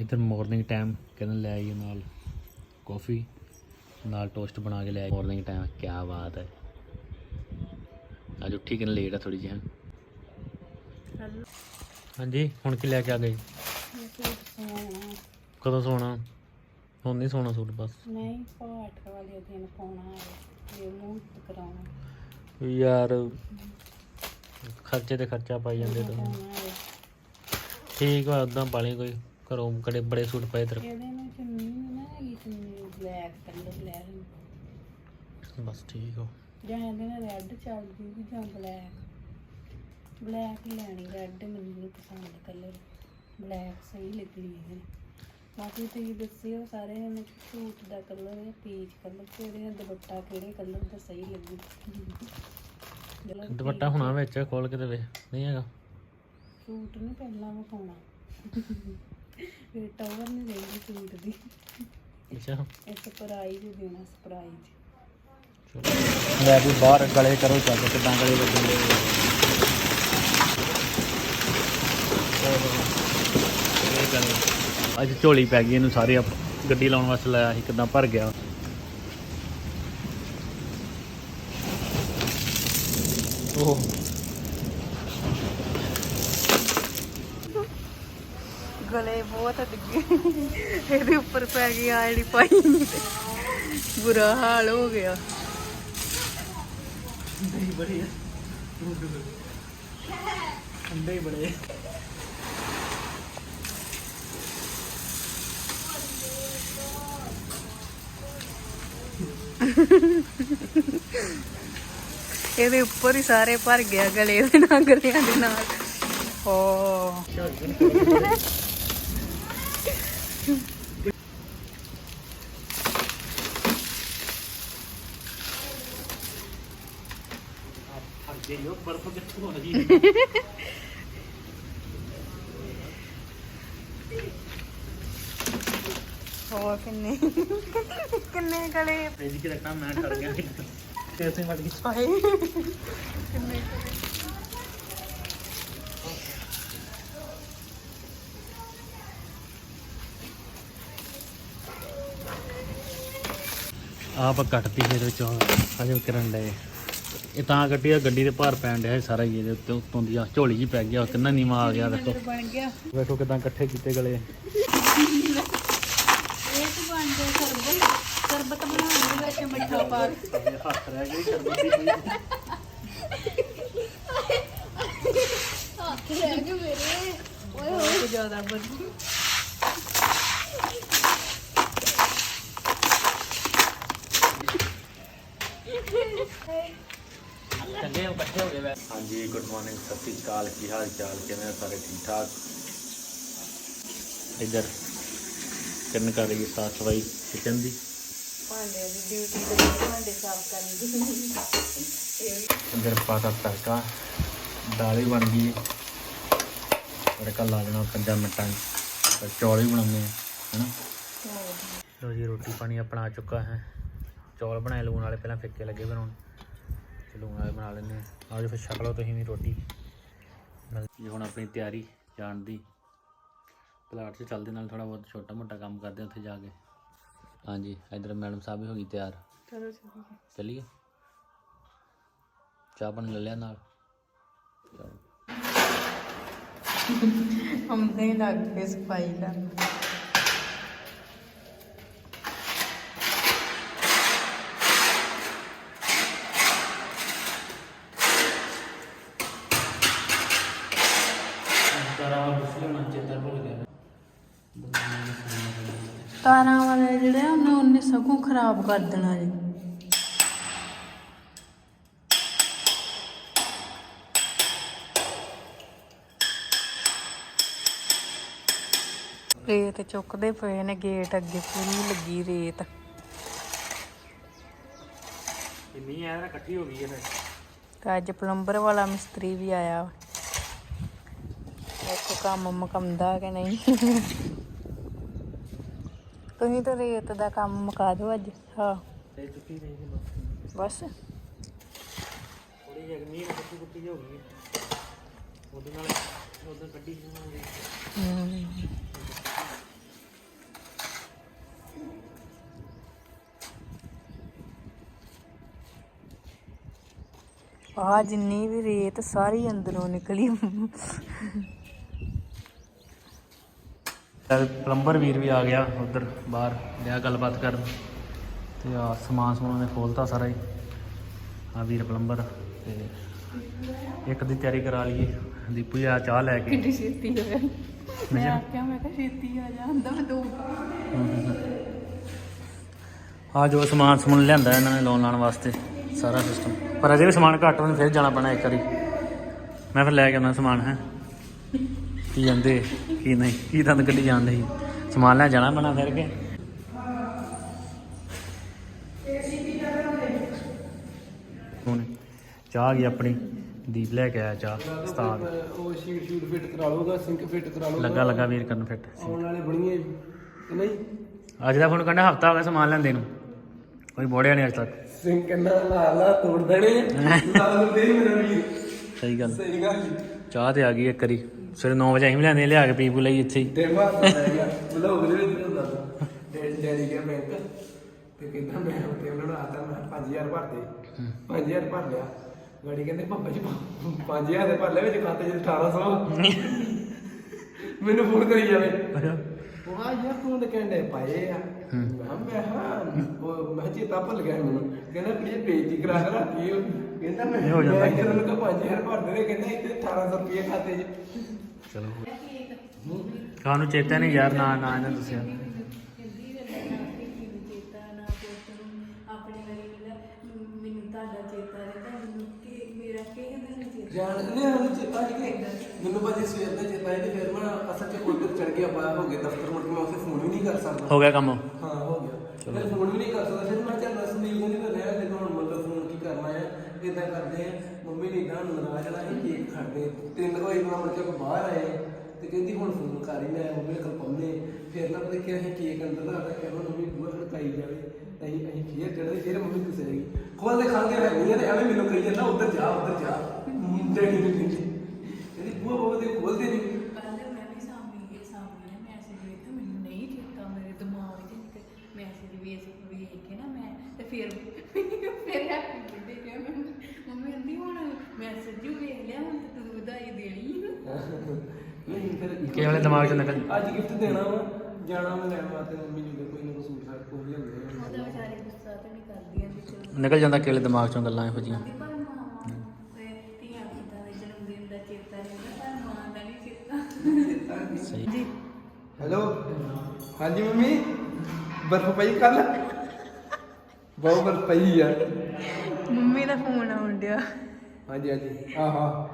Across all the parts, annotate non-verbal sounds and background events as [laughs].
ਇਧਰ morning time ਕਹਿੰਦੇ ਲੈ ਆਈਏ ਨਾਲ ਕਾਫੀ ਨਾਲ ਟੋਸਟ ਬਣਾ ਕੇ ਲੈ ਆਈ ਮਾਰਨਿੰਗ ਟਾਈਮ ਕੀ ਬਾਤ ਹੈ। ਅੱਜ ਉੱਠੀ ਕਿਨ ਲੇਟ ਆ ਥੋੜੀ ਜਿਹੀ ਹੈਂ। ਹੈਲੋ। ਹਾਂਜੀ ਹੁਣ ਕੀ ਲੈ ਕੇ ਆ ਗਏ? ਕਦੋਂ ਸੋਣਾ ਹੁਣ ਨਹੀਂ ਸੋਣਾ ਸੂਟ ਬਸ। ਨਹੀਂ ਪਾਠ ਵਾਲੇ ਦਿਨ ਪਾਉਣਾ ਹੈ। ਇਹ ਮੂੰਹ ਕਰਾਉਣਾ। ਯਾਰ ਖਰਚੇ ਤੇ ਖਰਚਾ ਪਾਈ ਜਾਂਦੇ ਤੁਸੀਂ ਠੀਕ ਆ ਉਦਾਂ ਪਾਲੀ ਕੋਈ। ਘਰੋਂ ਕੜੇ ਬੜੇ ਸੂਟ ਪਏ ਤੇਰੇ ਇਹਦੇ ਨਾਲ ਚੁੰਨੀ ਨੀ ਨਾ ਹੈਗੀ ਚੁੰਨੀ ਬਲੈਕ ਕਲਰ ਬਲੈਕ ਬਸ ਠੀਕ ਹੋ ਜਾਂ ਇਹਦੇ ਨਾਲ ਰੈੱਡ ਚੱਲ ਜੂਗੀ ਜਾਂ ਬਲੈਕ ਬਲੈਕ ਹੀ ਲੈਣੀ ਰੈੱਡ ਮੈਨੂੰ ਨਹੀਂ ਪਸੰਦ ਕਲਰ ਬਲੈਕ ਸਹੀ ਲੱਗਣੀ ਹੈ। ਬਾਕੀ ਤੁਸੀਂ ਦੱਸਿਓ ਸਾਰੇ ਨੇ ਸੂਟ ਦਾ ਕਲਰ ਹੈ ਪੀਚ ਕਲਰ ਤੇ ਇਹਦੇ ਨਾਲ ਦੁਪੱਟਾ ਕਿਹੜੇ ਕਲਰ ਦਾ ਸਹੀ ਲੱਗੂ। ਚਲੋ ਦੁਪੱਟਾ ਹੁਣਾ ਵਿੱਚ ਖੋਲ ਕੇ ਤੇ ਵੇ ਨਹੀਂ ਹੈਗਾ? ਸੂਟ ਨਹੀਂ ਪਹਿਲਾਂ ਵਿਖਾਉਣਾ। ਇਹ ਟਾਵਰ ਨਹੀਂ ਰਹਿੰਦੀ ਸੂਟ ਦੀ। ਅੱਛਾ। ਇਹ ਸਰਪ੍ਰਾਈਜ਼ ਦੇਣਾ ਸਰਪ੍ਰਾਈਜ਼ ਲੈ ਵੀ ਬਾਹਰ ਗਲੇ ਕਰੋ ਚੱਲ ਕਿਦਾਂ ਗਲੇ ਲੱਗਣ ਦੇ ਇਹ ਗਲੇ ਅੱਜ ਝੋਲੀ ਪੈ ਗਈ ਇਹਨੂੰ ਸਾਰੇ ਆਪ- ਗੱਡੀ ਲਾਉਣ ਵਾਸਤੇ ਲਾਇਆ ਸੀ ਕਿਦਾਂ ਭਰ ਗਿਆ। ਉਹ ਗਲੇ ਬਹੁਤ ਡਿੱਗੇ ਇਹਦੇ ਉੱਪਰ ਪੈ ਗਈ ਆ ਜਿਹੜੀ ਪਾਈ। ਬੁਰਾ ਹਾਲ ਹੋ ਗਿਆ। ਨਹੀਂ ਬੜੇ ਅੰਡੇ ਬੜੇ ਇਹਦੇ ਉੱਪਰ ਹੀ ਸਾਰੇ ਭਰ ਗਿਆ ਗਲੇ ਦੇ ਨਾਲ ਗਲਿਆਂ ਦੇ ਨਾਲ। ਓ ਅੱਗੇ ਯੋ ਬਰਫ ਕਿੱਥੋਂ ਆ ਗਈ ਹੋ ਕਿੰਨੇ? [laughs] ਕਿੰਨੇ ਗਲੇ ਫ੍ਰਿਜ ਚ ਰੱਖਣਾ ਮੈਂ ਡਰ ਗਿਆ ਤੇ ਅਸੀਂ ਮੜ ਗਈ ਹਾਏ ਕਿੰਨੇ ਆਪ ਕੱਟਤੀ ਫਿਰ ਵਿੱਚੋਂ ਅਜੇ ਕਰਨ ਡਏ। ਇਹ ਤਾਂ ਕੱਟੀ ਆ, ਗੱਡੀ ਦੇ ਭਾਰ ਪੈਣ ਡਿਆ ਸੀ ਸਾਰਾ ਹੀ ਇਹਦੇ ਉੱਤੇ, ਉੱਤੋਂ ਦੀ ਆ, ਝੋਲੀ ਜੀ ਪੈ ਗਿਆ ਕਿੰਨਾ ਨੀਵਾ ਆ ਗਿਆ ਦੇਖੋ। ਬਣ ਗਿਆ ਵੇਖੋ ਕਿਦਾਂ ਇਕੱਠੇ ਕੀਤੇ ਗਲੇ ਇਹ ਤਾਂ ਬਣ ਗਿਆ ਸਰਬਤ ਸਰਬਤ ਬਣਾਉਣ ਦੇ ਵਿੱਚ ਮਿੱਠਾ ਪਾ ਕੇ ਹੱਥ ਰਹਿ ਗਏ ਸ਼ਰਬਤ ਦੀ ਹੱਥ ਰਹਿ ਗਏ ਮੇਰੇ। ਓਏ ਹੋਏ ਜ਼ਿਆਦਾ ਬਣ ਹੋ ਇਕੱਠੇ ਹੋ ਗਏ ਵੈ ਹਾਂਜੀ ਗੁੱਡ ਮਾਰਨਿੰਗ ਸਤਿ ਸ਼੍ਰੀ ਅਕਾਲ ਕੀ ਹਾਲ ਚਾਲ ਕਿਵੇਂ ਹੋ ਸਾਰੇ ਠੀਕ ਠਾਕ ਇੱਧਰ ਕਰਨ ਕਰ ਰਹੀ ਹੈ ਸਾਫ਼ ਸਫ਼ਾਈ ਕਿਚਨ ਦੀ ਭਾਂਡੇ ਦੀ ਡਿਊਟੀ ਤੇ ਭਾਂਡੇ ਸਾਫ਼ ਕਰਨ ਦੀ ਇੱਧਰ ਪਾਤਾ ਤੜਕਾ ਦਾਲ ਵੀ ਬਣ ਗਈ ਹੈ। ਤੜਕਾ ਲਾ ਦੇਣਾ 5 ਮਿੰਟਾਂ 'ਚ ਫਿਰ ਚੌਲ ਵੀ ਬਣਾਉਣੇ ਹਨਾ? ਲੋ ਜੀ ਰੋਟੀ ਪਾਣੀ ਆਪਣਾ ਆ ਚੁੱਕਾ ਹੈ। ਚੌਲ ਬਣਾਏ ਲੂਣ ਵਾਲੇ ਪਹਿਲਾਂ ਫਿੱਕੇ ਲੱਗੇ ਬਣਾਉਣ। ਲੂਣ ਵਾਲੇ ਬਣਾ ਲੈਂਦੇ ਆ ਆਜੋ ਫਿਰ ਛਕ ਲਓ ਤੁਸੀਂ ਵੀ ਰੋਟੀ। ਨਾਲ ਜੀ ਹੁਣ ਆਪਣੀ ਤਿਆਰੀ ਜਾਣ ਦੀ। ਪਲਾਟ 'ਚ ਚੱਲਦੇ ਨਾਲ ਥੋੜਾ ਬਹੁਤ ਛੋਟਾ ਮੋਟਾ ਕੰਮ ਕਰਦੇ ਉੱਥੇ ਜਾ ਕੇ। ਹਾਂਜੀ ਇਧਰ ਮੈਡਮ ਸਾਹਿਬ ਵੀ ਹੋ ਗਈ ਤਿਆਰ। ਚਲੋ ਚੱਲੀਏ? ਚਾਹ ਪਾਣੀ ਲੈ ਲਿਆ ਨਾਲ? ਚਲੋ ਹਮਦੇ ਲੱਗ ਕੇ ਸਫ਼ਾਈ ਕਰਨ ਤਾਰਾ ਬੁਸਲੇ ਚੇਤਾ ਭੁੱਲ ਗਿਆ ਤਾਰਾਂ ਵਾਲੇ ਜਿਹੜੇ ਆ, ਉਹਨੇ ਉਹਨੇ ਸਗੋਂ ਖਰਾਬ ਕਰ ਦੇਣਾ ਜੀ। ਰੇਤ ਚੁੱਕਦੇ ਪਏ ਨੇ ਗੇਟ ਅੱਗੇ ਪੂਰੀ ਲੱਗੀ ਰੇਤ। ਮੀਂਹ ਆਇਆ ਨਾ ਇਕੱਠੀ ਹੋ ਗਈ ਹੈ ਤੇ ਅੱਜ ਪਲੰਬਰ ਵਾਲਾ ਮਿਸਤਰੀ ਵੀ ਆਇਆ ਵਾ। ਦੇਖੋ ਕੰਮ ਮੁਕੰਦਾ ਕਿ ਨਹੀਂ? ਤੁਸੀਂ ਤਾਂ ਰੇਤ ਦਾ ਕੰਮ ਮੁਕਾ ਦਿਓ ਅੱਜ ਹਾਂ। ਤੇ ਚੁੱਕੀ ਬਸ ਆ ਜਿੰਨੀ ਵੀ ਰੇਤ ਸਾਰੀ ਅੰਦਰੋਂ ਨਿਕਲੀ। ਪਲੰਬਰ ਵੀਰ ਵੀ ਆ ਗਿਆ ਉਧਰ ਬਾਹਰ ਲਿਆ ਗੱਲਬਾਤ ਕਰਨ। ਤੇ ਆ ਸਮਾਨ ਸਮੂਨ ਨੇ ਖੋਲਤਾ ਸਾਰਾ ਹੀ। ਆ ਵੀਰ ਪਲੰਬਰ ਤੇ ਇੱਕ ਦੀ ਤਿਆਰੀ ਕਰਾ ਲਈਏ। ਦੀਪੂ ਜੀ ਆ ਚਾਹ ਲੈ ਕੇ। ਕਿੰਨੀ ਛੇਤੀ ਹੋਇਆ ਮੈਂ। ਆਖਿਆ ਮੈਂ ਕਿਹਾ ਛੇਤੀ ਆ ਜਾਂਦਾ ਮੈਂ ਦੋ। ਆ ਜੋ ਸਮਾਨ ਸਮੂਨ ਲਿਆਂਦਾ ਇਹਨਾਂ ਨੇ ਲੋਨ ਲਾਉਣ ਵਾਸਤੇ ਸਾਰਾ ਸਿਸਟਮ ਪਰ ਅਜੇ ਵੀ ਸਮਾਨ ਘੱਟ ਹੋਣ ਫਿਰ ਜਾਣਾ ਪੈਣਾ ਇੱਕ ਵਾਰੀ। ਮੈਂ ਫਿਰ ਲੈ ਕੇ ਆਉਣਾ ਸਮਾਨ ਹੈ। ਕੀ ਜਾਂਦੇ ਕੀ ਨਹੀਂ ਕੀ ਦੰਦ ਕੱਢੀ ਜਾਂਦੇ ਸੀ ਸਮਾਨ ਲੈ ਜਾਣਾ ਪੈਣਾ ਫਿਰ ਕੇ? ਹੁਣ ਚਾਹ ਗਈ ਆਪਣੀ ਦੀਪ ਲੈ ਕੇ ਆਇਆ ਚਾਹ ਉਸਤਾਦ। ਉਹ ਸ਼ੀਟ ਸ਼ੂਟ ਫਿੱਟ ਕਰਾ ਲਊਗਾ ਸਿੰਕ ਫਿੱਟ ਕਰਾ ਲਊਗਾ ਲੱਗਾ ਲੱਗਾ ਵੀਰ ਕਰਨ ਫਿੱਟ। ਆਉਣ ਵਾਲੇ ਬਣੀਏ ਕਿ ਨਹੀਂ ਅੱਜ ਦਾ ਫੋਨ ਕਰਨਾ ਹਫਤਾ ਹੋ ਗਿਆ ਸਮਾਨ ਲੈਂਦੇ ਨੂੰ। ਕੋਈ ਬੋੜਿਆ ਨਹੀਂ ਅੱਜ ਤੱਕ। ਸਿੰਕ ਕਿੰਨਾ ਲਾ ਲਾ ਤੋੜ ਦੇਣੇ। [laughs] ਲੂ ਦੇ ਮੇਰਾ ਵੀਰ। ਸਹੀ ਗੱਲ। ਸਹੀ ਗੱਲ। ਚਾਹ ਤੇ ਆ ਗਈ ਇੱਕ ਵਾਰੀ। ਸਵੇਰੇ 9 ਵਜੇ ਅਸੀਂ ਵੀ ਲਿਆ ਕੇ ਪੀ ਪੂ ਲਈ ਇੱਥੇ ਹੀ। ਦੇ ਮਾਰ ਆਇਆ ਬਲੌਗ ਦੇ ਵਿੱਚ ਹੁੰਦਾ ਡੈਡੀ ਡੈਡੀ ਗਿਆ ਬੈਂਕ। ਤੇ ਕਹਿੰਦਾ ਮੈਂ ਤੇ ਉਹਨਾਂ ਨੂੰ ਆਦਾ ਮੈਂ 5000 ਭਰ ਦੇ। 5000 ਭਰ ਲਿਆ। ਗਾੜੀ ਕਹਿੰਦੇ ਪਾਪਾ ਜੀ 5000 ਦੇ ਭਰ ਲਿਆ ਵਿੱਚ ਖਾਤੇ 'ਚ 1800 [laughs] ਮੈਨੂੰ ਫੋਨ ਕਰੀ ਜਾਵੇ। ਉਹ ਆ ਯਾਰ ਤੂੰ ਤਾਂ ਕਹਿੰਦੇ ਪਾਏ ਆ। ਮੈਂ ਮੈਂ ਹਾਂ ਉਹ ਮੈਂ ਕਿਹਾ ਭੁੱਲ ਗਿਆ ਮੈਨੂੰ ਕਹਿੰਦਾ ਪਲੀਜ਼ ਬੇਇੱਜ਼ਤੀ ਕਰਾ ਕੇ ਰੱਖੀ ਉਹ ਕਹਿੰਦਾ ਮੈਂ ਇਹ ਹੋ ਜਾਂਦਾ ਮੈਂ ਕਿਹਾ ਉਹਨੂੰ 5000 ਭਰ ਦੇ ਕਹਿੰਦਾ ਇੱਥੇ 1800 ਰੁਪਏ ਖਾਤੇ 'ਚ ਚਲੋ ਕਾਨੂੰ ਚੇਤਾ ਨਹੀਂ ਯਾਰ, ਨਾ ਨਾ ਇਹਨਾਂ ਦੱਸਿਆ। ਜਾਣਦੇ ਹਾਂ ਚੇਤਾ ਨਹੀਂ ਕਿ ਮੈਨੂੰ ਭਾਜੀ ਸਵੇਰ ਦਾ ਚੇਤਾ ਹੈ ਤੇ ਫਿਰ ਮੈਂ ਚੜ ਹੋ ਗਿਆ ਦਫ਼ਤਰ ਮੁੜ ਕੇ ਮੈਂ ਉਸੇ ਫੋਨ ਵੀ ਨਹੀਂ ਕਰ ਸਕਦਾ। ਹੋ ਗਿਆ ਕੰਮ? ਹਾਂ ਹੋ ਗਿਆ। ਮੈਂ ਫੋਨ ਵੀ ਨਹੀਂ ਕਰ ਸਕਦਾ। ਫਿਰ ਮੈਂ ਚੱਲ ਰਸ ਨਹੀਂ ਕਹਿੰਦੀ ਮੈਂ ਰਿਹਾ ਤੇ ਹੁਣ ਮਤਲਬ ਫੋਨ ਕੀ ਕਰਨਾ ਹੈ ਇਦਾਂ ਕਰਦੇ ਆ। ਮੰਮੀ ਨੇ ਤਾਂ ਨਾਰਾਜ਼ ਨਾ ਹੀ ਕੇਕ ਖੜਦੇ ਤਿੰਨ ਵਜੇ ਨਾਲ ਮੁੜ ਕੇ ਆਪਾਂ ਬਾਹਰ ਆਏ ਤੇ ਕਹਿੰਦੀ ਹੁਣ ਫੋਨ ਕਰ ਹੀ ਲੈ ਮੰਮੀ ਕੋਲ ਪੰਨੇ ਫਿਰ ਨਾ ਪਤਾ ਕਿ ਅਸੀਂ ਕੇਕ ਅੰਦਰ ਦਾ ਰੱਖ ਕੇ ਮੰਮੀ ਬੂਹਾ ਖੜਕਾਈ ਜਾਵੇ। ਅਸੀਂ ਅਸੀਂ ਫੇਰ ਚੜ੍ਹਦੇ ਫਿਰ ਮੰਮੀ ਗੁੱਸੇ ਰਹੀ ਖੋਲਦੇ ਖਾਂਦੇ ਹੈ ਨਹੀਂ ਤੇ ਐਵੇਂ ਮੈਨੂੰ ਕਹੀ ਜਾਂਦਾ ਉੱਧਰ ਜਾ ਉੱਧਰ ਜਾ। ਡੈਡੀ ਨੂੰ ਕਹਿੰਦੀ ਕਹਿੰਦੀ ਬੂਹਾ ਬੂਹਾ ਦੇ ਖੋਲਦੇ ਨਹੀਂ ਫਿਰ ਫਿਰ ਹੈਪੀ ਬਰਥਡੇ ਕਿਹਾ ਮੈਂ ਮੰਮੀ ਕਹਿੰਦੀ ਹੁਣ ਮੈਸੇਜ ਵੀ ਵੇਖ ਲਿਆ ਹੁਣ ਤੇ ਤੂੰ ਵਧਾਈ ਦੇਣੀ ਨਹੀਂ ਫਿਰ ਕਿਸੇ ਵੇਲੇ ਦਿਮਾਗ 'ਚ ਨਿਕਲ? ਅੱਜ ਗਿਫਟ ਦੇਣਾ ਵਾ ਜਾਣਾ ਮੈਂ ਲੈਣ ਵਾਸਤੇ ਮੰਮੀ ਜੀ ਦੇ ਕੋਈ ਨਾ ਕੋਈ ਸੂਟ ਸਾਟ ਕੋਈ ਲਿਆਉਂਦੇ ਉਹਦਾ ਵਿਚਾਰੀ ਗੁੱਸਾ ਤੇ ਨਹੀਂ ਕਰਦੀ ਆਂ ਚਲੋ। ਨਿਕਲ ਜਾਂਦਾ ਕਿਸੇ ਵੇਲੇ ਦਿਮਾਗ 'ਚੋਂ ਗੱਲਾਂ ਇਹੋ ਜਿਹੀਆਂ। ਦੀ ਪਰ ਮਾਂ ਤੇ ਧੀਆਂ ਪੁੱਤਾਂ ਦੇ ਜਨਮ ਦਿਨ ਦਾ ਚੇਤਾ ਰਹਿੰਦਾ ਪਰ ਮਾਂ ਦਾ ਨਹੀਂ ਚੇਤਾ। ਸਹੀ। ਜੀ। ਹੈਲੋ? ਹਾਂਜੀ ਮੰਮੀ? ਬਰਫ ਪਈ ਕੱਲ ਬਹੁਤ ਬਰਫ ਪਈ ਆ। ਮੰਮੀ ਦਾ ਫੋਨ ਆਉਣ ਡਿਆ। ਹਾਂਜੀ ਹਾਂਜੀ। ਆਹਾ।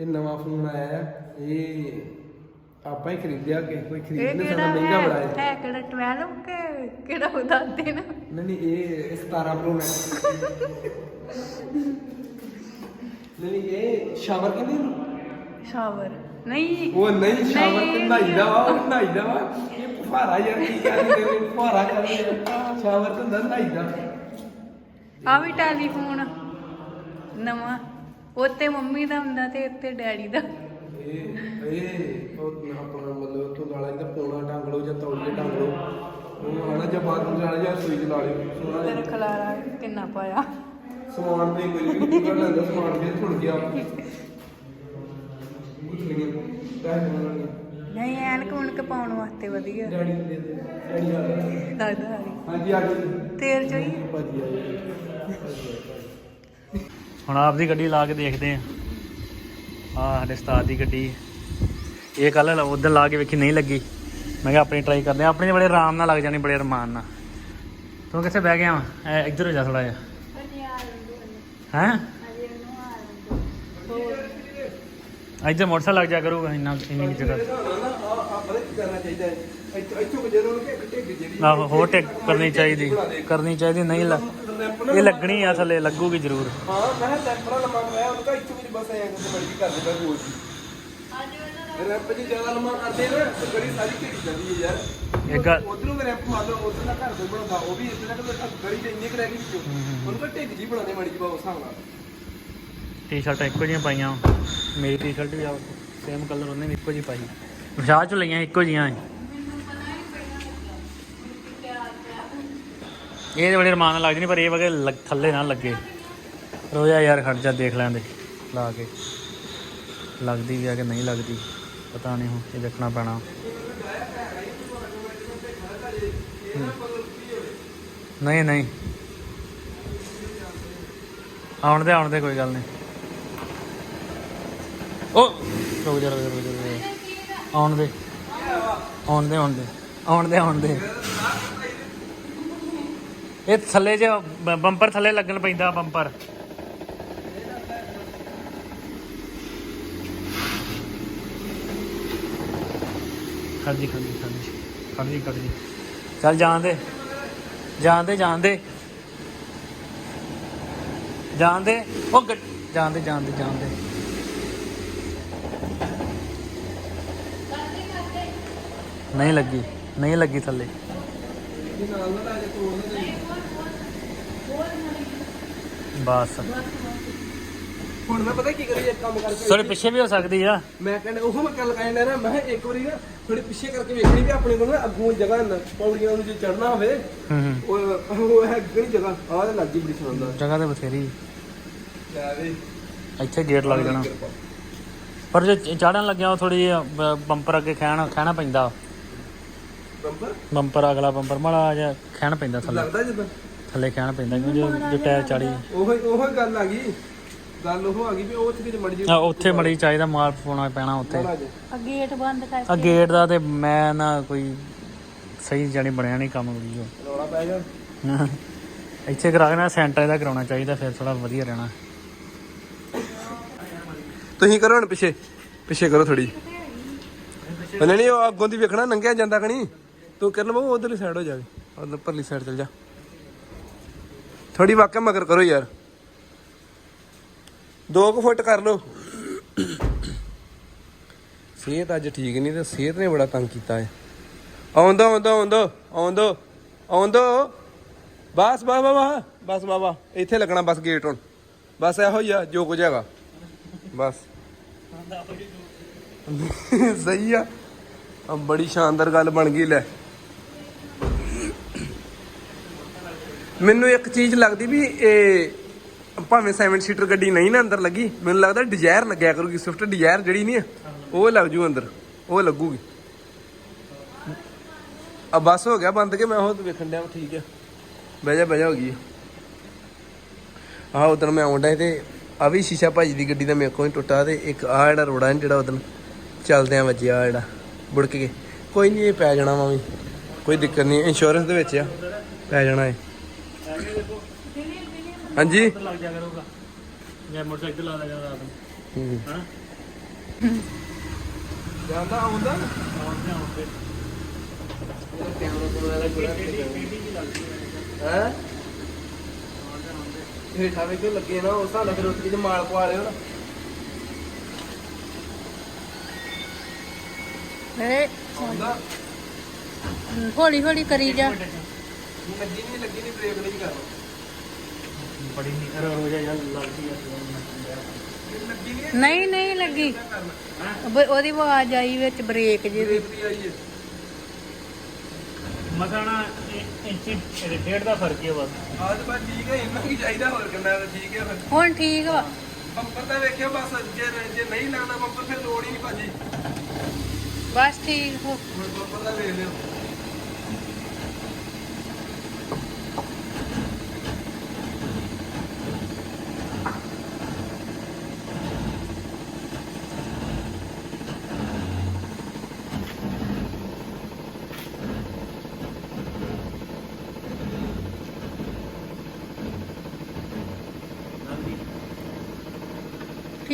ਇਹ ਨਵਾਂ ਫੋਨ ਆਇਆ ਹੈ। ਇਹ ਆਪਾਂ ਹੀ ਖਰੀਦਿਆ ਕਿ ਕੋਈ ਇਹ ਕਿਹੜਾ ਸਾਡਾ ਮਹਿੰਗਾ ਬੜਾ ਹੈ। ਹੈ ਹੈ ਕਿਹੜਾ 12 ਕਿ ਕਿਹੜਾ ਉਹ ਦੱਸ ਦੇਣਾ? ਨਹੀਂ ਨਹੀਂ ਇਹ ਇਹ 17 ਪ੍ਰੋ ਮੈਕਸ ਨਹੀਂ ਨਹੀਂ ਇਹ ਸ਼ਾਵਰ ਕਹਿੰਦੇ ਇਹਨੂੰ? ਸ਼ਾਵਰ। ਨਹੀਂ। ਉਹ ਨਹੀਂ ਸ਼ਾਵਰ ਤੇ ਨਹੀਂ। ਨਹਾਈਦਾ ਵਾ ਉਹ ਨਹਾਈਦਾ ਵਾ। ਇਹ ਫੁਹਾਰਾ ਯਾਰ ਕੀ ਕਰਦੇ ਨੇ? ਫੁਹਾਰਾ ਕਰਦੇ ਆ ਸ਼ਾਵਰ ਤੇ ਹੁੰਦਾ ਨਹਾਈਦਾ ਆ ਵੀ ਟੈਲੀਫੋਨ। ਨਵਾਂ। ਉੱਤੇ ਮੰਮੀ ਦਾ ਹੁੰਦਾ ਤੇ ਉੱਤੇ ਡੈਡੀ ਦਾ। ਇਹ ਇਹ ਉਹ ਨਾ ਆਪਣਾ ਮਤਲਬ ਤੋਂ ਨਾਲਾ ਇਹਦਾ ਪੋਣਾ ਟੰਗ ਲਓ ਜਾਂ ਤੌਲੀਏ ਟੰਗ ਲਓ ਉਹ ਆਣਾ ਜਾਂ ਬਾਥਰੂਮ ਜਾਣਾ ਜਾਂ ਸੂਈ ਚਲਾ ਲਿਓ ਸੋਹਣਾ ਤੇਰਾ ਖਲਾਰਾ ਕਿੰਨਾ ਪਾਇਆ। ਸਮਾਨ ਤੇ ਕੋਈ ਵੀ ਪੂਰਾ ਲੈਂਦਾ ਸਮਾਨ ਵੀ ਛੁੱਟ ਗਿਆ। ਗੁੱਥਲੀਆਂ ਪੈਸੇ ਮੰਗਣਗੇ ਨਹੀਂ ਐਨਕ ਉਨਕ ਪਾਉਣ ਵਾਸਤੇ ਵਧੀਆ। ਡੈਡੀ ਨੂੰ ਦੇ ਦੇ। ਡੈਡੀ ਆ ਗਏ ਦਾਦਾ ਵਾਲੀ ਹਾਂਜੀ ਆ ਗਏ। ਤੇਲ ਚੋਈ? ਭਾਜੀ ਆ ਗਏ। ਹੁਣ ਆਪਦੀ ਗੱਡੀ ਲਾ ਕੇ ਦੇਖਦੇ ਆ ਆ ਸਾਡੇ ਉਸਤਾਦ ਦੀ ਗੱਡੀ। ਇਹ ਕੱਲ ਉਧਰ ਲਾ ਕੇ ਵੇਖੀ ਨਹੀਂ ਲੱਗੀ। ਮੈਂ ਕਿਹਾ ਆਪਣੀ ਟਰਾਈ ਕਰਦੇ ਆ ਆਪਣੀ ਬੜੇ ਆਰਾਮ ਨਾਲ ਲੱਗ ਜਾਣੀ ਬੜੇ ਅਰਮਾਨ ਨਾਲ। ਤੂੰ ਕਿੱਥੇ ਬਹਿ ਗਿਆ ਵਾ? ਇੱਧਰ ਹੋ ਜਾ ਥੋੜਾ ਜਿਹਾ। ਹੈ। ਇੱਧਰ ਮੋਟਰਸਾਈਕਲ ਲੱਗ ਜਾ ਕਰੂਗਾ। ਇੰਨਾ ਇੰਨੀ ਜਗ੍ਹਾ। ਆਪਾਂ ਇੱਥੋਂ ਇੱਥੋਂ ਆਹੋ ਹੋਰ ਟੈਕ ਕਰਨੀ ਚਾਹੀਦੀ। ਕਰਨੀ ਚਾਹੀਦੀ ਨਹੀਂ ਲੱਗ ਇਹ ਲੱਗਣੀ ਆ ਥੱਲੇ ਲੱਗੂਗੀ ਜ਼ਰੂਰ। ਹਾਂ ਮੈਂ ਕਿਹਾ ਟੈਂਪਰਾ ਲੰਮਾ ਮੈਂ ਉਹਨੂੰ ਕਹਾ ਇੱਥੋਂ ਵੀ ਬਸ ਐਂ ਕਿ ਮਰਜ਼ੀ ਕਰ ਦੇਗਾ ਹੋਰ ਜੀ ਰੈਂਪ ਜੀ ਜ਼ਿਆਦਾ ਲੰਮਾ ਕਰਦੇ ਨਾ ਤੇ ਗੜੀ ਸਾਰੀ ਘੇਰੀ ਜਾਂਦੀ ਹੈ ਯਾਰ। ਇੱਕ ਗੱਲ- ਉਧਰੋਂ ਵੀ ਰੈਂਪ ਮਾਰ ਲਓ ਉਧਰ ਦਾ ਘਰ ਦੇ ਬਣਾਉਂਦਾ ਉਹ ਵੀ ਇਤਨਾ ਕਿ ਗੜੀ ਤੇ ਇੰਨੀ ਕੁ ਰਹਿ ਗਈ ਵਿੱਚੋਂ। ਉਹਨੂੰ ਕਹਾ ਢਿੱਗ ਜੀ ਬਣਾਉਂਦੇ ਮਾੜੀ ਜੀ ਉਸ ਹਿਸਾਬ ਨਾਲ। ਟੀ-ਸ਼ਰਟਾਂ ਇੱਕੋ ਜਿਹੀਆਂ ਪਾਈਆਂ ਮੇਰੀ ਟੀ-ਸ਼ਰਟ ਵੀ ਆ ਸੇਮ ਕਲਰ ਉਹਨੇ ਵੀ ਇੱਕੋ ਜਿਹੀ ਪਾਈ। ਵਿਸ਼ਾਹ ਚ ਲਈਆਂ ਇੱਕੋ ਜਿਹੀਆਂ ਇਹ ਤੇ ਬੜੇ ਰਮਾਨ ਨਾਲ ਲੱਗਦੀ ਨਹੀਂ ਪਰ ਇਹ ਵਗੇ ਥੱਲੇ ਨਾ ਲੱਗੇ। ਰੋਇਆ ਯਾਰ ਖੜ ਦੇਖ ਲੈਂਦੇ ਲਾ ਕੇ। ਲੱਗਦੀ ਵੀ ਆ ਕਿ ਨਹੀਂ ਲੱਗਦੀ ਪਤਾ ਨਹੀਂ ਹੁਣ ਇਹ ਦੇਖਣਾ ਪੈਣਾ। ਨਹੀਂ ਨਹੀਂ। ਆਉਣ ਦੇ ਆਉਣ ਦੇ ਕੋਈ ਗੱਲ ਨਹੀਂ। ਓ! ਰੁਕ ਜਾ ਰੁਕ ਜਾ, ਰੁਕ ਜਾ। ਆਉਣ ਦੇ ਆਉਣ ਦੇ ਆਉਣ ਦੇ ਆਉਣ ਦੇ ਆਉਣ ਦੇ। ਇਹ ਥੱਲੇ ਜੇ ਬੰਪਰ ਥੱਲੇ ਲੱਗਣ ਪੈਂਦਾ ਬੰਪਰ। ਖੜਜੀ ਖੜਜੀ ਖੜਜੀ ਖੜਜੀ ਖੜਜੀ ਚੱਲ ਜਾਣ ਦੇ। ਜਾਣ ਦੇ ਜਾਣ ਦੇ। ਜਾਣ ਦੇ। ਉਹ ਜਾਣ ਦੇ ਜਾਣ ਦੇ ਜਾਣ ਦੇ। ਨਹੀਂ ਲੱਗੀ ਨਹੀਂ ਲੱਗੀ ਥੱਲੇ। ਇਹ ਨਾਲ ਨਾ ਲਾ ਕੇ ਤੋੜ ਦੇ ਬਸ। ਹੁਣ ਮੈਂ ਪਤਾ ਕੀ ਕਰੀ ਇੱਕ ਕੰਮ ਕਰਕੇ ਥੋੜੇ ਪਿੱਛੇ ਵੀ ਹੋ ਸਕਦੀ ਆ। ਮੈਂ ਕਹਿੰਦਾ ਉਹ ਮੈਂ ਗੱਲ ਕਹਿਣ ਡਿਆ ਨਾ ਮੈਂ ਕਿਹਾ ਇੱਕ ਵਾਰੀ ਨਾ ਥੋੜੀ ਪਿੱਛੇ ਕਰਕੇ ਵੇਖਣੀ ਵੀ ਆਪਣੇ ਕੋਲ ਨਾ ਅੱਗੋਂ ਜਗ੍ਹਾ ਨਾ ਪੌੜੀਆਂ ਨੂੰ ਜੇ ਚੜਨਾ ਹੋਵੇ ਹੂੰ ਹੂੰ। ਉਹ ਉਹ ਹੈ ਕਿਹੜੀ ਜਗ੍ਹਾ ਆਹ ਤੇ ਲੱਗੀ ਬੜੀ ਸੁਣਦਾ ਜਗ੍ਹਾ ਤੇ ਬਥੇਰੀ। ਲੈ ਵੀ। ਇੱਥੇ ਗੇਟ ਲੱਗ ਜਾਣਾ। ਪਰ ਜੇ ਚਾੜਨ ਲੱਗਿਆ ਉਹ ਥੋੜੀ ਬੰਪਰ ਅੱਗੇ ਖਹਿਣਾ ਖਹਿਣਾ ਪੈਂਦਾ। ਬੰਪਰ? ਬੰਪਰ ਅਗਲਾ ਬੰਪਰ। ਮਾੜਾ ਜਿਹਾ ਖਹਿਣ ਪੈਂਦਾ ਥੱਲੇ। ਲੱਗਦਾ ਜਿੱਦਾਂ? ਥੱਲੇ ਖਹਿਣ ਪੈਂਦਾ ਕਿਉਂਕਿ ਜੋ- ਜੋ ਟਾਇਰ ਚਾੜੀ ਉਹ ਉਹ ਗੱਲ ਆ ਗਈ। ਗੱਲ ਉਹ ਆ ਗਈ ਵੀ ਉਹ ਉੱਥੇ ਕਿਤੇ ਮੜੀ ਜੀ ਆ ਉੱਥੇ ਮੜੀ ਚਾਹੀਦਾ ਮਾਲ ਪਾਉਣਾ ਪੈਣਾ ਉੱਥੇ। ਆ ਗੇਟ ਬੰਦ ਆ ਕਰਕੇ ਗੇਟ ਦਾ ਤੇ ਮੈਂ ਨਾ ਕੋਈ ਸਹੀ ਜਾਣੀ ਬਣਿਆ ਨਹੀਂ ਕੰਮ ਵੀ ਉਹ ਰੌਲਾ ਪੈ ਗਿਆ। ਇੱਥੇ ਕਰਾ ਕੇ ਨਾ ਸੈਂਟਰ ਇਹਦਾ ਕਰਾਉਣਾ ਚਾਹੀਦਾ ਫਿਰ ਥੋੜਾ ਵਧੀਆ ਰਹਿਣਾ। ਤੁਸੀਂ ਕਰੋ ਹੁਣ ਪਿੱਛੇ। ਪਿੱਛੇ ਕਰੋ ਥੋੜੀ ਨਹੀਂ ਨਹੀਂ ਉਹ ਅੱਗੋਂ ਦੀ ਵੇਖਣਾ ਨੰਗਿਆ ਜਾਂਦਾ ਕਣੀ ਤੂੰ ਕਰਨ ਬਹੁ ਉਧਰਲੀ ਸਾਈਡ ਹੋ ਜਾਵੇ ਉਧਰ ਪਰਲੀ ਸਾਈਡ ਚਲ ਜਾ। ਥੋੜੀ ਵਾਕਿਆ ਮਗਰ ਕਰੋ ਯਾਰ। 2 ਕੁ ਫੁੱਟ ਕਰ ਲੋ ਸਿਹਤ ਅੱਜ ਠੀਕ ਨਹੀਂ ਤੇ ਸਿਹਤ ਨੇ ਬੜਾ ਤੰਗ ਕੀਤਾ ਹੈ ਆਉਂਦਾ ਆਉਂਦਾ ਆਉਂਦਾ ਆਉਂਦਾ ਆਉਂਦਾ। ਬਸ ਬਾਬਾ ਬਸ ਬਾਬਾ ਇੱਥੇ ਲੱਗਣਾ ਬਸ ਗੇਟ ਹੁਣ। ਬਸ ਇਹੋ ਹੀ ਆ ਜੋ ਕੁਝ ਹੈਗਾ। ਬਸ। ਸਹੀ ਆ। ਬੜੀ ਸ਼ਾਨਦਾਰ ਗੱਲ ਬਣ ਗਈ ਲੈ। ਮੈਨੂੰ ਇੱਕ ਚੀਜ਼ ਲੱਗਦੀ ਵੀ ਇਹ ਭਾਵੇਂ 7 ਸੀਟਰ ਗੱਡੀ ਨਹੀਂ ਨਾ ਅੰਦਰ ਲੱਗੀ ਮੈਨੂੰ ਲੱਗਦਾ ਡਿਜ਼ਾਇਰ ਲੱਗਿਆ ਕਰੂਗੀ ਸਵਿਫਟ ਡਿਜ਼ਾਇਰ ਜਿਹੜੀ ਨਹੀਂ ਆ, ਉਹ ਲੱਗ ਜੂ ਅੰਦਰ ਉਹ ਲੱਗੂਗੀ। ਆ ਬਸ ਹੋ ਗਿਆ ਬੰਦ ਕੇ ਮੈਂ ਉਹ ਵੇਖਣ ਡਿਆ ਠੀਕ ਆ। ਬਹਿ ਜਾ ਬਹਿ ਜਾ ਹੋ ਗਈ ਆਹ ਉਦੋਂ ਮੈਂ ਆਉਂਦਾ ਤੇ ਆ ਵੀ ਸ਼ੀਸ਼ਾ ਭਾਜੀ ਦੀ ਗੱਡੀ ਦਾ ਮੇਰੇ ਕੋਲ ਹੀ ਟੁੱਟਾ ਤੇ ਇੱਕ ਆ ਜਿਹੜਾ ਰੋੜਾ ਨੀ ਜਿਹੜਾ ਉਦੋਂ ਚੱਲਦਿਆਂ ਵੱਜਿਆ ਆਹ ਜਿਹੜਾ ਬੁੜਕ ਕੇ। ਕੋਈ ਨਹੀਂ ਇਹ ਪੈ ਜਾਣਾ ਵਾ ਵੀ। ਕੋਈ ਦਿੱਕਤ ਨਹੀਂ ਇੰਸ਼ੋਰੈਂਸ ਦੇ ਵਿੱਚ ਆ ਪੈ ਜਾਣਾ ਹੈ ਹਾਂਜੀ। ਲੱਗ ਜਾ ਕਰੂਗਾ। ਜੇ ਮੋਟਰਸਾਈਕਲ ਲਾ ਲਿਆ ਰਾਤ ਨੂੰ। ਹਾਂ। ਜਾਂਦਾ ਆਉਂਦਾ? ਕੈਮਰਾ ਕੋਲ ਵਾਲਾ ਗੁੜਾ ਹੈ ਹੇਠਾਂ ਵੇ ਕਿਉਂ ਲੱਗੇ ਨਾ? ਉਸ ਫਿਰ ਮਾਲ ਪਵਾ ਲਿਓ ਨਾ। ਏ ਆਉਂਦਾ? ਹੌਲੀ ਹੌਲੀ ਕਰੀ ਜਾ। ਲੱਗੀ ਨਹੀਂ ਲੱਗੀ ਨਹੀਂ ਬ੍ਰੇਕ ਨਹੀਂ ਕਰਨਾ। ਬੜੀ ਨਹੀਂ ਰੋ ਰੋ ਜਾ ਯਾਰ ਲੱਗਦੀ ਆ ਲੱਗੀ ਨਹੀਂ ਨਹੀਂ ਨਹੀਂ ਲੱਗੀ। ਬ- ਉਹਦੀ ਆਵਾਜ਼ ਆਈ ਵਿੱਚ ਬ੍ਰੇਕ ਜੇ ਦੀ ਆਈ ਹੈ ਮਸਾਣਾ ਇੰਚੀ ਡੇਢ ਦਾ ਫ਼ਰਕ ਹੀ ਆ ਬਸ। ਆਜ ਬਸ ਠੀਕ ਹੈ ਇੰਨਾ ਕੀ ਚਾਹੀਦਾ ਹੋਰ ਕਿੰਨਾ ਤਾਂ ਠੀਕ ਹੈ ਫਿਰ। ਹੁਣ ਠੀਕ ਵਾ। ਬੰਪਰ ਤਾਂ ਵੇਖਿਓ ਬਸ ਜੇ ਜੇ ਨਹੀਂ ਲੱਗਦਾ ਬੰਪਰ ਫਿਰ ਲੋੜ ਹੀ ਨਹੀਂ ਭਾਜੀ। ਬਸ ਠੀਕ ਹੋ। ਹੁਣ ਬੰਪਰ ਦਾ ਵੇਖ ਲਿਓ।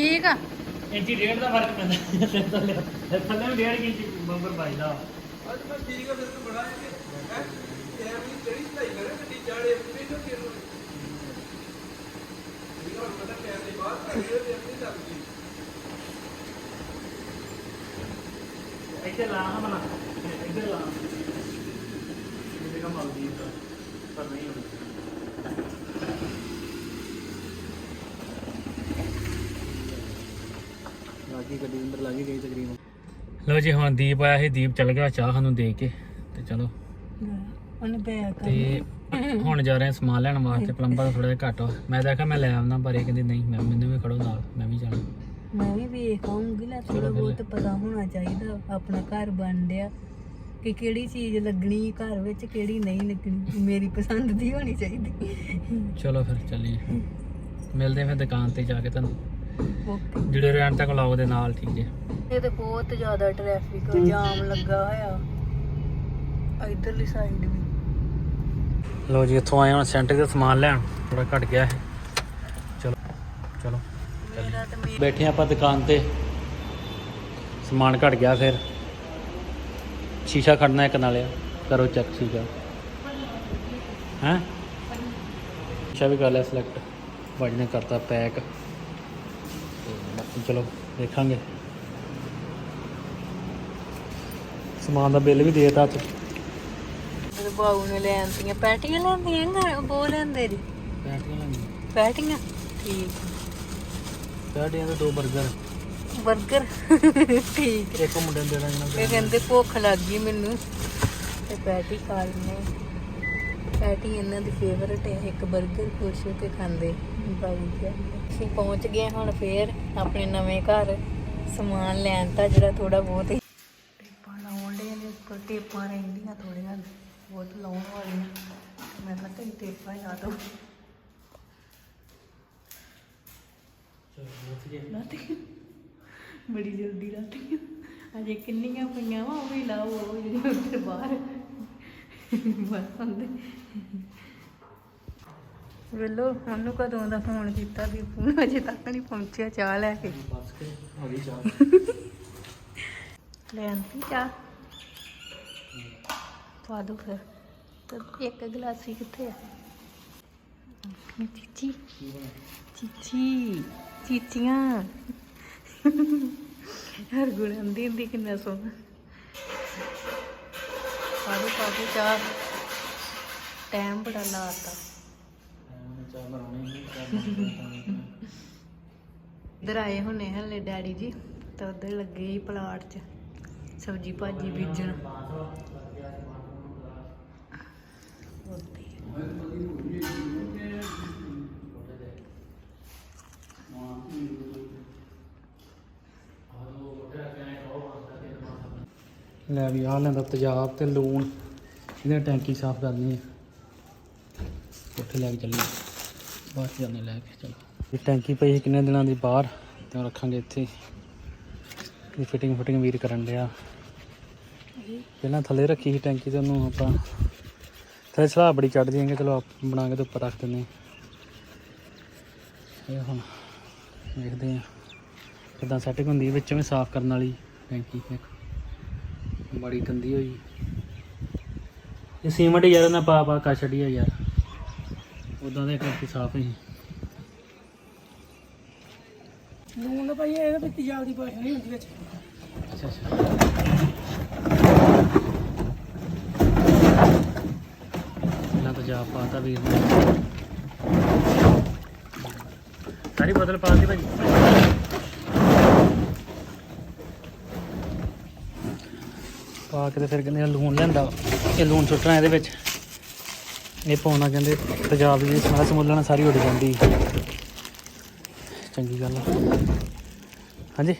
ਠੀਕ ਆ। ਇੰਚੀ ਡੇਢ ਦਾ ਫ਼ਰਕ ਪੈਂਦਾ। ਥੱਲੇ ਥੱਲੇ ਵੀ ਡੇਢ ਇੰਚੀ ਬੰਬਰ ਵੱਜਦਾ। ਅੱਜ ਮੈਂ ਠੀਕ ਹੈ ਫਿਰ ਤੂੰ ਬੜਾ ਹੈ। ਇਹ ਵੀ ਕਿਹੜੀ ਚੜਾਈ ਕਰੇ ਗੱਡੀ ਚਾੜੇ ਵੀ ਤੋਂ ਕਿਹਨੂੰ ਇਹ ਹੁਣ ਪਤਾ ਕੈਮਰੇ ਬਾਹਰ ਖੜੀ ਹੋਈ ਤੇ ਨਹੀਂ ਲੱਗਦੀ ਇੱਥੇ ਲਾ ਹਮਨਾ ਇੱਧਰ ਲਾ। ਇਹ ਕੰਮ ਆਉਂਦੀ ਹੈ ਪਰ ਨਹੀਂ ਹੋਣੀ ਗੱਡੀ ਅੰਦਰ ਲਾਗੀ ਗਈ ਤਕਰੀਬਨ। ਲੋ ਜੀ ਹੁਣ ਦੀਪ ਆਇਆ ਸੀ ਦੀਪ ਚੱਲ ਗਿਆ ਚਾਹ ਸਾਨੂੰ ਦੇ ਕੇ ਤੇ ਚਲੋ। ਉਹਨੇ ਬੈਗ ਕਰ ਤੇ ਹੁਣ ਜਾ ਰਹੇ ਹਾਂ ਸਮਾਨ ਲੈਣ ਵਾਸਤੇ ਪਲੰਬਰ ਦਾ ਥੋੜਾ ਜਿਹਾ ਘੱਟ ਵਾ ਮੈਂ ਤਾਂ ਮੈਂ ਲੈ ਆਉਣਾ ਪਰ ਇਹ ਕਹਿੰਦੀ ਨਹੀਂ ਮੈਂ ਮੈਨੂੰ ਵੀ ਖੜੋ ਨਾਲ ਮੈਂ ਵੀ ਜਾਣਾ। ਮੈਂ ਵੀ ਵੇਖ ਆਉਂਗੀ ਲੈ ਥੋੜਾ ਬਹੁਤ ਪਤਾ ਹੋਣਾ ਚਾਹੀਦਾ ਆਪਣਾ ਘਰ ਬਣ ਡਿਆ ਕਿ ਕਿਹੜੀ ਚੀਜ਼ ਲੱਗਣੀ ਘਰ ਵਿੱਚ ਕਿਹੜੀ ਨਹੀਂ ਲੱਗਣੀ ਮੇਰੀ ਪਸੰਦ ਦੀ ਹੋਣੀ ਚਾਹੀਦੀ। ਚਲੋ ਫਿਰ ਚੱਲੀਏ। ਮਿਲਦੇ ਹਾਂ ਫਿਰ ਦੁਕਾਨ ਤੇ ਜਾ ਕੇ ਤੁਹਾਨੂੰ। ਓਕੇ ਜਿਹੜੇ ਰਹਿਣ ਤੱਕ ਲਾਓ ਦੇ ਨਾਲ ਠੀਕ ਹੈ। ਇਹ ਤੇ ਬਹੁਤ ਜ਼ਿਆਦਾ ਟ੍ਰੈਫਿਕ ਜਾਮ ਲੱਗਾ ਹੋਇਆ। ਇਧਰਲੀ ਸਾਈਡ ਵੀ। ਲੋ ਜੀ ਇੱਥੋਂ ਆਏ ਹੁਣ ਸੈਂਟਰ ਦਾ ਸਮਾਨ ਲੈਣ। ਥੋੜਾ ਘਟ ਗਿਆ ਹੈ ਚਲੋ ਚਲੋ ਮੇਰਾ ਤੇ ਮੇਰਾ ਬੈਠੇ ਆਪਾਂ ਦੁਕਾਨ ਤੇ। ਸਮਾਨ ਘਟ ਗਿਆ ਫਿਰ। ਸ਼ੀਸ਼ਾ ਖੜਨਾ ਇੱਕ ਨਾਲੇ ਕਰੋ ਚੈੱਕ ਸ਼ੀਸ਼ਾ। ਹੈਂ? ਸ਼ੀਸ਼ਾ ਵੀ ਕਰ ਲਿਆ ਸਿਲੈਕਟ ਭਾਜੀ ਨੇ ਕਰਤਾ ਪੈਕ ਚਲੋ ਦੇਖਾਂਗੇ। ਸਮਾਨ ਦਾ ਬਿੱਲ ਵੀ ਦੇਤਾ ਅੱਜ। ਮੇਰੇ ਬਾਊ ਨੇ ਲੈ ਆਂਦੀਆਂ ਪੈਟੀਆਂ ਲੈਂਦੀਆਂ ਘਰ ਬੋ ਲੈਂਦੇ ਜੀ। ਪੈਟੀਆਂ ਲੈਂਦੀਆਂ ਪੈਟੀਆਂ? ਠੀਕ ਸਾਡੀਆਂ ਦੇ ਦੋ 버ਗਰ 버ਗਰ ਠੀਕ ਇੱਕ ਮੁੰਡੇ ਨੂੰ ਦੇ ਦਾਂਗੇ ਇਹ ਕਹਿੰਦੇ ਭੁੱਖ ਲੱਗ ਗਈ ਮੈਨੂੰ। ਤੇ ਪੈਟੀ ਖਾ ਲੈਣੇ ਪੈਟੀ ਇਹਨਾਂ ਦੀ ਫੇਵਰਟ ਹੈ ਇੱਕ 버ਗਰ ਖੁਸ਼ ਹੋ ਕੇ ਖਾਂਦੇ। ਅਸੀਂ ਪਹੁੰਚ ਗਏ ਹੁਣ ਫੇਰ ਆਪਣੇ ਨਵੇਂ ਘਰ। ਸਮਾਨ ਲੈਣ ਤਾਂ ਜਿਹੜਾ ਥੋੜਾ ਬਹੁਤ ਹੀ ਟੇਪਾਂ ਲਾਉਣ ਦੇ ਨੇ ਉੱਪਰ ਟੇਪਾਂ ਰਹਿੰਦੀਆਂ ਥੋੜੀਆਂ ਬਹੁਤ ਲਾਉਣ ਵਾਲੀਆਂ। ਮੈਂ ਕਿਹਾ ਤੇ ਟੇਪਾਂ ਲਾ ਦੋ। ਬੜੀ ਜਲਦੀ ਰਾਤੀ ਅਜੇ ਕਿੰਨੀਆਂ ਪਈਆਂ ਵਾ ਉਹ ਵੀ ਲਾਓ ਉਹ ਜਿਹੜੇ ਬਾਹਰ। ਬਸ ਹੁੰਦੇ। ਵੇਲੋ ਉਹਨੂੰ ਕਦੋਂ ਦਾ ਫੋਨ ਕੀਤਾ ਵੀ ਫੋਨ ਅਜੇ ਤੱਕ ਨਹੀਂ ਪਹੁੰਚਿਆ ਚਾਹ ਲੈ ਕੇ। ਬਸ ਕੇ ਹੋ ਗਈ ਚਾਹ। ਲੈ ਆਂਦੀ ਚਾਹ। ਪਾ ਦੋ ਫਿਰ। ਤੇ ਇੱਕ ਗਲਾਸੀ ਕਿੱਥੇ ਆ? ਚੀਚੀ। ਚੀਚੀ ਚੀਚੀਆਂ। ਹਰ ਗੁਣ ਆਂਦੀ ਹੁੰਦੀ ਕਿੰਨਾ ਸੋਹਣਾ। ਪਾਦੋ ਪਾਦੋ ਚਾਹ। ਟਾਈਮ ਬੜਾ ਲਾਤਾ ਬਣਾਉਣੀ ਆਏ ਹੁਣੇ ਹਲੇ ਡੈਡੀ ਜੀ, ਤਾਂ ਉੱਧਰ ਲੱਗੇ ਸੀ ਪਲਾਟ 'ਚ, ਸਬਜੀ ਭਾਜੀ ਬੀਜਣ। ਲੈ ਵੀ ਆ ਲੈਂਦਾ ਤੇਜ਼ਾਬ ਤੇ ਲੂਣ, ਇਹਦੇ ਟੈਂਕੀ ਸਾਫ਼ ਕਰਨੀ ਹੈ। ਉੱਥੇ ਲੈ ਕੇ ਚੱਲੀਏ। ਬਾਅਦ 'ਚ ਲੈ ਕੇ, ਚਲੋ। ਇਹ ਟੈਂਕੀ ਪਈ ਸੀ ਕਿੰਨੇ ਦਿਨਾਂ ਦੀ ਬਾਹਰ, ਤੇ ਉਹ ਰੱਖਾਂਗੇ ਇੱਥੇ ਇਹ ਫਿਟਿੰਗ ਫਿਟਿੰਗ ਵੀਰ ਕਰਨ ਡਿਆ। ਪਹਿਲਾਂ ਥੱਲੇ ਰੱਖੀ ਸੀ ਟੈਂਕੀ ਤੇ ਉਹਨੂੰ ਆਪਾਂ ਥੱਲੇ ਸਲਾਹ ਬੜੀ ਚੜ੍ਹਦੀ ਹੈਗੇ ਚਲੋ ਆਪ ਬਣਾ ਕੇ ਤੇ ਉੱਪਰ ਰੱਖ ਦਿੰਦੇ ਇਹ ਹੁਣ ਦੇਖਦੇ ਹਾਂ ਕਿੱਦਾਂ ਸੈਟਿੰਗ ਹੁੰਦੀ ਹੈ, ਵਿੱਚੋਂ ਵੀ ਸਾਫ਼ ਕਰਨ ਵਾਲੀ ਟੈਂਕੀ ਇੱਕ। ਬੜੀ ਗੰਦੀ ਹੋਈ। ਇਹ ਸੀਮਟ ਯਾਰ ਨਾ ਪਾ ਪਾ ਕਾ ਛੱਡੀ ਆ ਯਾਰ। ਉਦਾਂ ਦੇ ਕਰਕੇ ਸਾਫ਼ ਹੀ ਲੂਣ ਦਾ ਭਾਈ ਇਹਦੇ ਵਿੱਚ ਤੇਜ਼ਾਬ ਦੀ ਭਾਸ਼ਾ ਨਹੀਂ ਹੁੰਦੀ ਵਿੱਚ। ਅੱਛਾ ਅੱਛਾ। ਪਹਿਲਾਂ ਤਾਂ ਜਾ ਪਾਤਾ ਵੀਰ ਨੇ। ਸਾਰੀ ਬਦਲ ਪਾਤੀ ਭਾਜੀ ਪਾ ਕੇ ਤੇ ਫਿਰ ਕਹਿੰਦੇ ਲੂਣ ਲੈਂਦਾ। ਇਹ ਲੂਣ ਸੁੱਟਣਾ ਇਹਦੇ ਵਿੱਚ। ਇਹ ਪਾਉਣਾ ਕਹਿੰਦੇ ਤੇਜ਼ਾਬ ਦੀ ਸਮੈਲ ਸਮੁੱਲਣਾ ਸਾਰੀ ਉੱਡ ਜਾਂਦੀ। ਚੰਗੀ ਗੱਲ ਆ। ਹਾਂਜੀ?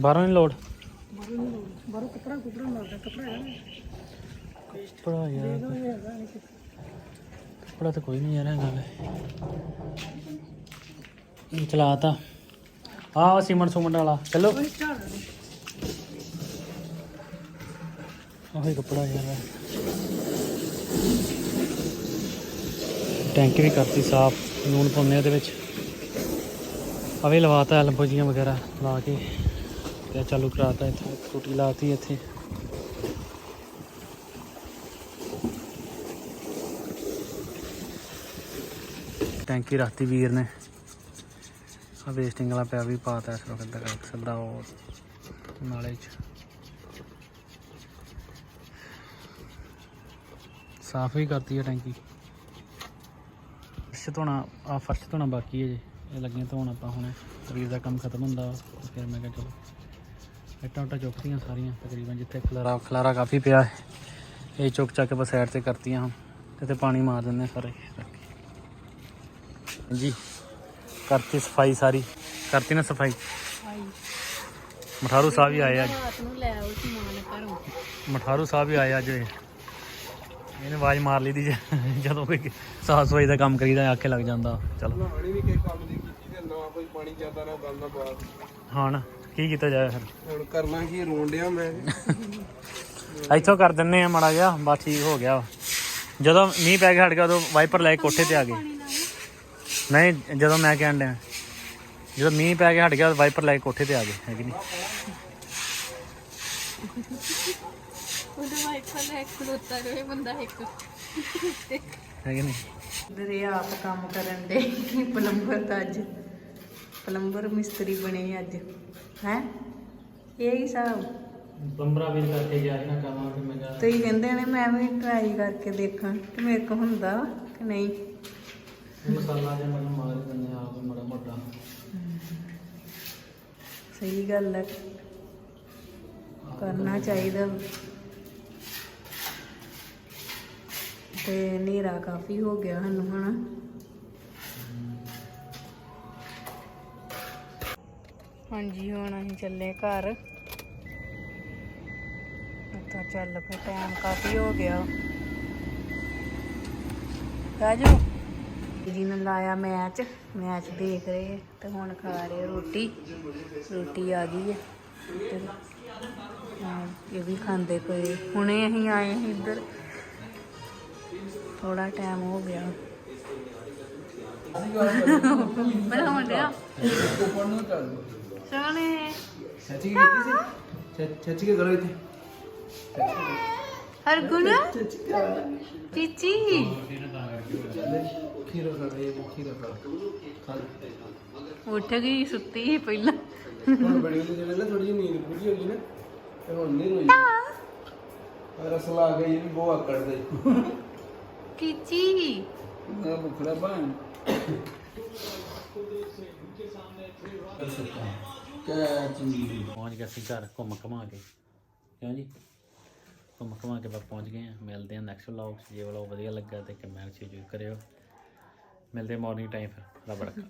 ਬਾਹਰੋਂ ਨਹੀਂ ਲੋੜ ਬਾਹਰੋਂ ਕੱਪੜਾ ਕੁਪੜਾ ਮਾਰਦਾ ਕੱਪੜਾ ਹੈ ਕੱਪੜਾ ਯਾਰ। ਕੱਪੜਾ ਤਾਂ ਕੋਈ ਨਹੀਂ ਯਾਰ, ਹੈਗਾ ਵੇ। ਇਹ ਚਲਾਤਾ। ਆਹ ਸੀਮਨ ਸੁਮਨ ਵਾਲਾ ਚਲੋ। ਆਹੀ ਕੱਪੜਾ ਯਾਰ। ਟੈਂਕੀ ਵੀ ਕਰਤੀ ਸਾਫ਼ ਲੂਣ ਪਾਉਂਦੇ ਉਹਦੇ ਵਿੱਚ। ਅਵੇ ਲਵਾਤਾ ਐਲਬੋਜੀਆਂ ਵਗੈਰਾ ਲਾ ਕੇ ਤੇ ਚਾਲੂ ਕਰਾਤਾ ਇੱਥੇ ਟੂਟੀ ਲਾਤੀ ਇੱਥੇ। ਟੈਂਕੀ ਰੱਖਤੀ ਵੀਰ ਨੇ। ਆ ਵੇਸਟਿੰਗ ਵਾਲਾ ਪਿਆ ਵੀ ਪਾਤਾ ਇਸ ਵਕਤ ਦਾ ਸਿੱਧਾ ਉਹ ਨਾਲੇ ਚ। ਸਾਫ਼ ਵੀ ਕਰਤੀ ਹੈ ਟੈਂਕੀ। ਫਰਸ਼ ਧੋਣਾ ਆ ਫਰਸ਼ ਧੋਣਾ ਬਾਕੀ ਹੈ ਜੇ ਇਹ ਲੱਗੀਆਂ ਧੋਣ ਆਪਾਂ ਹੁਣ। ਸਰੀਰ ਦਾ ਕੰਮ ਖਤਮ ਹੁੰਦਾ ਵਾ, ਫਿਰ ਮੈਂ ਕਿਹਾ ਚਲੋ ਇੱਟਾਂ ਉੱਟਾਂ ਚੁੱਕਤੀਆਂ ਸਾਰੀਆਂ ਤਕਰੀਬਨ ਜਿੱਥੇ ਖਲਾਰਾ ਖਲਾਰਾ ਕਾਫੀ ਪਿਆ ਹੈ। ਇਹ ਚੁੱਕ ਚੱਕ ਕੇ ਬਸ ਸਾਈਡ ਤੇ ਕਰਤੀਆਂ ਹੁਣ ਤੇ ਪਾਣੀ ਮਾਰ ਦਿੰਦੇ ਹਾਂ ਸਾਰੇ। ਜੀ ਕਰਤੀ ਸਫ਼ਾਈ ਸਾਰੀ। ਕਰਤੀ ਨਾ ਸਫ਼ਾਈ? ਮਠਾਰੂ ਸਾਹਿਬ ਵੀ ਆਏ ਅੱਜ। ਰਾਤ ਨੂੰ ਲੈ ਆਓ ਸਮਾਨ ਘਰੋਂ। ਮਠਾਰੂ ਸਾਹਿਬ ਵੀ ਆਏ ਅੱਜ। ਇਹਨੇ ਆਵਾਜ਼ ਮਾਰ ਲਈ ਦੀ ਜੇ- ਜਦੋਂ ਕੋਈ ਸਾਫ਼ ਸਫ਼ਾਈ ਦਾ ਕੰਮ ਕਰੀਦਾ ਆਖੇ ਲੱਗ ਜਾਂਦਾ। ਚਲੋ। ਪਾਣੀ ਵੀ ਕਿਸੇ ਕੰਮ ਦੀ ਕੀਤੀ ਤੇ ਨਾ ਕੋਈ ਪਾਣੀ ਜਾਂਦਾ ਨਾ ਗੱਲ ਨਾ ਬਾਤ ਹਾਂ ਨਾ ਕੀ ਕੀਤਾ ਜਾਏ ਫਿਰ? ਹੁਣ ਕਰਨਾ ਕੀ ਰੋਣ ਡਿਆ ਮੈਂ। ਇੱਥੋਂ ਕਰ ਦਿੰਨੇ ਆ ਮਾੜਾ ਜਿਹਾ ਬਸ ਠੀਕ ਹੋ ਗਿਆ ਵਾ। ਜਦੋਂ ਮੀਂਹ ਪੈ ਗਿਆ ਹਟ ਗਿਆ ਉਦੋਂ ਵਾਈਪਰ ਲੈ ਕੇ ਕੋਠੇ ਤੇ ਆ ਗਏ। ਨਹੀਂ ਜਦੋਂ ਮੈਂ ਕਹਿਣ ਡਿਆ ਜਦੋਂ ਮੀਂਹ ਪੈ ਗਿਆ ਹਟ ਗਿਆ ਵਾਈਪਰ ਲੈ ਕੇ ਕੋਠੇ ਤੇ ਆ ਗਏ ਹੈ ਕਿ ਨਹੀਂ? ਉਹਦੇ ਵਾਈਫ ਲੈ ਖਲੋਤਾ ਰਹੇ ਬੰਦਾ ਇੱਕ। ਹੈ ਕਿ ਨਹੀਂ? ਦਰੇ ਆਪ ਕੰਮ ਕਰਨ ਦੇ ਪਲੰਬਰ ਦਾ ਅੱਜ ਪਲੰਬਰ ਮਿਸਤਰੀ ਬਣੇ ਅੱਜ ਹੈ? ਇਹ ਹੀ ਹਿਸਾਬ। ਬੰਬਰਾ ਵੀ ਕਰਕੇ ਗਿਆ ਸੀ ਨਾ ਕੰਮ ਤੇ ਮੈਂ ਕਿਹਾ ਤੁਸੀਂ ਕਹਿੰਦੇ ਨੇ ਮੈਂ ਵੀ ਟਰਾਈ ਕਰਕੇ ਦੇਖਾਂ ਕਿ ਮੇਰੇ ਕੋ ਹੁੰਦਾ ਵਾ ਕਿ ਨਹੀਂ। ਮਸਾਲਾ ਜਿਹਾ ਮੈਨੂੰ ਮਾਰ ਦਿੰਦੇ ਆ ਆਪ ਮਾੜਾ ਮੋਟਾ। ਸਹੀ ਗੱਲ ਹੈ। ਕਰਨਾ ਚਾਹੀਦਾ। ਤੇ ਹਨੇਰਾ ਕਾਫੀ ਹੋ ਗਿਆ ਸਾਨੂੰ ਹਨਾ? ਹਾਂਜੀ ਹੁਣ ਅਸੀਂ ਚੱਲੇ ਘਰ। ਤਾਂ ਚੱਲ ਪਏ ਟਾਈਮ ਕਾਫੀ ਹੋ ਗਿਆ। ਰਾਜੂ ਜੀ ਨੇ ਲਾਇਆ ਮੈਚ ਮੈਚ ਦੇਖ ਰਹੇ ਤੇ ਹੁਣ ਖਾ ਰਹੇ ਰੋਟੀ। ਰੋਟੀ ਆ ਗਈ ਹੈ ਹਾਂ, ਇਹ ਵੀ ਖਾਂਦੇ ਪਏ। ਹੁਣੇ ਅਸੀਂ ਆਏ ਸੀ ਇੱਧਰ। ਥੋੜਾ ਟਾਈਮ ਹੋ ਗਿਆ। ਬਣਾਉਣ ਡਿਆ ਉੱਪਰ ਨੂੰ ਚੱਲ ਸੋਹਣੇ। ਚਾਚੀ ਕੀ ਕੀਤੀ ਸੀ? ਚਾ- ਚਾਚੀ ਕੇ ਕਰੋ ਇੱਥੇ। ਹਰਗੁਣ ਚਾਚੀ। ਉੱਠ ਗਈ ਸੁੱਤੀ ਸੀ ਪਹਿਲਾਂ। ਹੁਣ ਬੜੀ ਹੁੰਦੀ ਜਿਹੜੇ ਨਾ ਥੋੜੀ ਜਿਹੀ ਨੀਂਦ ਪੂਰੀ ਹੋ ਗਈ ਨਾ ਤੇ ਹੁਣ ਨਹੀਂ ਰੋਈ ਰਸਲਾ ਆ ਗਈ ਵੀ ਬਹੁਤ ਆਕੜਦੇ ਚੀਚੀ। ਨਾ ਬੁਖੜਾ ਬਣ ਕਿਆ ਚੀਜ਼ ਪਹੁੰਚ ਗਏ ਸੀ ਘਰ ਘੁੰਮ ਘਮਾ ਕੇ। ਕਿਉਂ ਜੀ? ਘੁੰਮ ਘਮਾ ਕੇ ਆਪਾਂ ਪਹੁੰਚ ਗਏ ਹਾਂ। ਮਿਲਦੇ ਹਾਂ ਨੈਕਸਟ ਵਲੌਗ ਜੇ ਵਲੌਗ ਵਧੀਆ ਲੱਗਾ ਤੇ ਕਮੈਂਟ ਜ਼ਰੂਰ ਕਰਿਓ। ਮਿਲਦੇ ਮਾਰਨਿੰਗ ਟਾਈਮ ਫਿਰ ਰੱਬ ਰੱਖਾ।